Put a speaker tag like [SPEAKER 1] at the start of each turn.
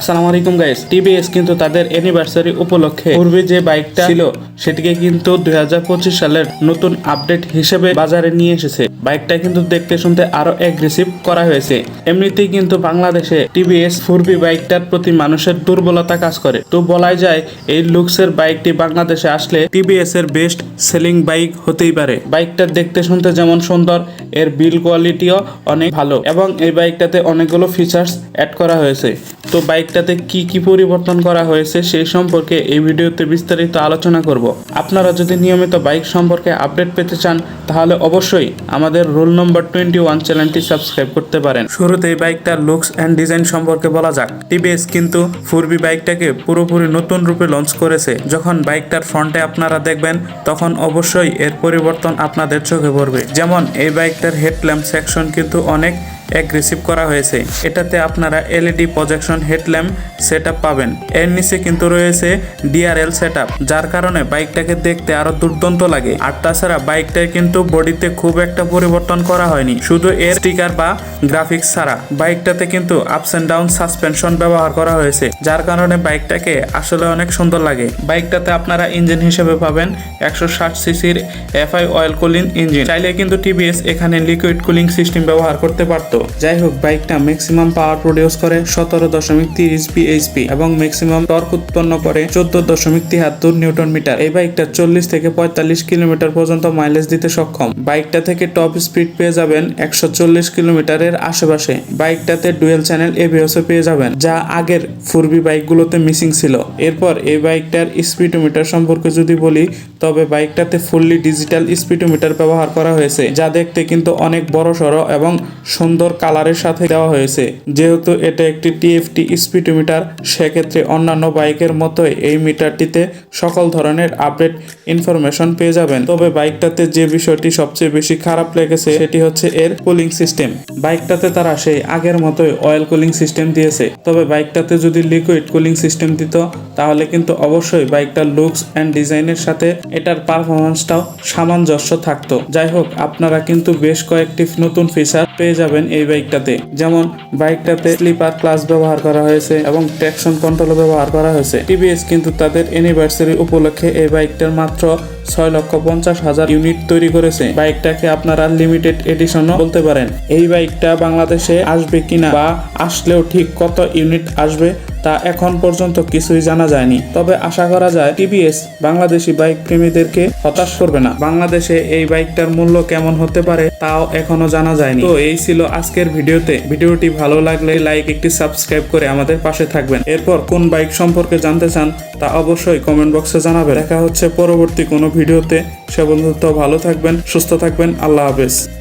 [SPEAKER 1] আসসালামু আলাইকুম guys TVS কিন্তু তাদের অ্যানিভার্সারি উপলক্ষে পূর্বে যে বাইকটা ছিল, সেটিকে কিন্তু দুই হাজার পঁচিশ সালের নতুন আপডেট হিসেবে বাজারে নিয়ে এসেছে। বাইকটা কিন্তু দেখতে শুনতে আরও অ্যাগ্রেসিভ করা হয়েছে। এমনিতেই কিন্তু বাংলাদেশে টিভিএস ফুরবি বাইকটার প্রতি মানুষের দুর্বলতা কাজ করে। তো বলাই যায়, এই লুকসের বাইকটি বাংলাদেশে আসলে টিভিএস এর বেস্ট সেলিং বাইক হতেই পারে। বাইকটা দেখতে শুনতে যেমন সুন্দর, এর বিল কোয়ালিটিও অনেক ভালো, এবং এই বাইকটাতে অনেকগুলো ফিচার্স অ্যাড করা হয়েছে। তো বাইকটাতে কি কি পরিবর্তন করা হয়েছে সেই সম্পর্কে এই ভিডিওতে বিস্তারিত আলোচনা করব। আপনারা যদি নিয়মিত বাইক সম্পর্কে আপডেট পেতে চান, তাহলে অবশ্যই আমাদের রোল নম্বর টোয়েন্টি ওয়ান চ্যানেলটি সাবস্ক্রাইব করতে পারেন। শুরুতে এই বাইকটার লুকস অ্যান্ড ডিজাইন সম্পর্কে বলা যাক। টিভিএস কিন্তু ফুরবি বাইকটাকে পুরোপুরি নতুন রূপে লঞ্চ করেছে। যখন বাইকটার ফ্রন্টে আপনারা দেখবেন, তখন অবশ্যই এর পরিবর্তন আপনাদের চোখে পড়বে। যেমন এই বাইকটার হেডল্যাম্প সেকশন কিন্তু অনেক অ্যাগ্রেসিভ করা হয়েছে। এটাতে আপনারা এলইডি প্রজেকশন হেডল্যাম্প সেট পাবেন। এর নিচে কিন্তু রয়েছে ডিআরএল সেট যার কারণে বাইকটাকে দেখতে আরও দুর্দান্ত লাগে। আর তাছাড়া বাইকটার কিন্তু বডিতে খুব একটা পরিবর্তন করা হয়নি। শুধু এর স্টিকার বা গ্রাফিক্স ছাড়া বাইকটাতে কিন্তু আপস অ্যান্ড ডাউন সাসপেনশন ব্যবহার করা হয়েছে, যার কারণে বাইকটাকে আসলে অনেক সুন্দর লাগে। বাইকটাতে আপনারা ইঞ্জিন হিসেবে পাবেন একশো ষাট সিসির এফআই অয়েল কুলিং ইঞ্জিন চাইলে কিন্তু টিভিএস এখানে লিকুইড কুলিং সিস্টেম ব্যবহার করতে পারতো। যাই হোক বাইকটা ম্যাক্সিমাম পাওয়ার প্রডিউস করে সতেরো দশমিক তিরিশ বিএইচপি এবং ম্যাক্সিমাম টর্ক উৎপন্ন করে চোদ্দ দশমিক তিয়াত্তর নিউটন মিটার। এই বাইকটা চল্লিশ থেকে পঁয়তাল্লিশ কিলোমিটার পর্যন্ত মাইলেজ দিতে সক্ষম। বাইকটা থেকে টপ স্পিড পেয়ে যাবেন একশো চল্লিশ কিলোমিটারের আশেপাশে। বাইকটাতে ডুয়েল চ্যানেল এবিএসও পেয়ে যাবেন, যা আগের ফুরবি বাইকগুলোতে মিসিং ছিল। এরপর এই বাইকটার স্পিডোমিটার সম্পর্কে যদি বলি, তবে বাইকটাতে ফুললি ডিজিটাল স্পিডোমিটার ব্যবহার করা হয়েছে, যা দেখতে কিন্তু অনেক বড় সড়ো এবং সুন্দর কালারের সাথে দেওয়া হয়েছে। যেহেতু এটা একটি টিএফটি স্পিডোমিটার, সেক্ষেত্রে অন্যান্য বাইকের মতোই এই মিটারটিতে সকল ধরনের আপডেট ইনফরমেশন পেয়ে যাবেন। তবে বাইকটাতে যে বিষয়টি সবচেয়ে বেশি খারাপ লেগেছে, সেটি হচ্ছে এর কুলিং সিস্টেম। বাইকটাতে তারা সেই আগের মতোই অয়েল কুলিং সিস্টেম দিয়েছে। তবে বাইকটাতে যদি লিকুইড কুলিং সিস্টেম দিত, তাহলে কিন্তু অবশ্যই বাইকটার লুকস অ্যান্ড ডিজাইনের সাথে এটার পারফরমেন্সটাও সামঞ্জস্য থাকতো। যাই হোক, আপনারা কিন্তু বেশ কয়েকটি নতুন ফিচার পেয়ে যাবেন এই বাইকটাতে। যেমন, বাইকটাতে স্লিপার ক্লাস ব্যবহার করা হয়েছে এবং ট্র্যাকশন কন্ট্রোল ব্যবহার করা হয়েছে। টিভিএস কিন্তু তাদের অ্যানিভার্সারি উপলক্ষে এই বাইকটার মাত্র ছয় লক্ষ পঞ্চাশ হাজার ইউনিট তৈরি করেছে। বাইকটাকে আপনারা লিমিটেড এডিশনও বলতে পারেন। এই বাইকটা বাংলাদেশে আসবে কিনা বা আসলেও ঠিক কত ইউনিট আসবে তা এখন পর্যন্ত কিছুই জানা যায়নি। তবে আশা করা যায়, টিভিএস বাংলাদেশি বাইক প্রেমীদেরকে হতাশ করবে না। বাংলাদেশে এই বাইকটার মূল্য কেমন হতে পারে তাও এখনও জানা যায়নি। তো এই ছিল আজকের ভিডিওতে। ভিডিওটি ভালো লাগলে লাইক, একটি সাবস্ক্রাইব করে আমাদের পাশে থাকবেন। এরপর কোন বাইক সম্পর্কে জানতে চান তা অবশ্যই কমেন্ট বক্সে জানাবেন। দেখা হচ্ছে পরবর্তী কোনো ভিডিওতে। সে বন্ধুত্ব ভালো থাকবেন, সুস্থ থাকবেন। আল্লাহ হাফেজ।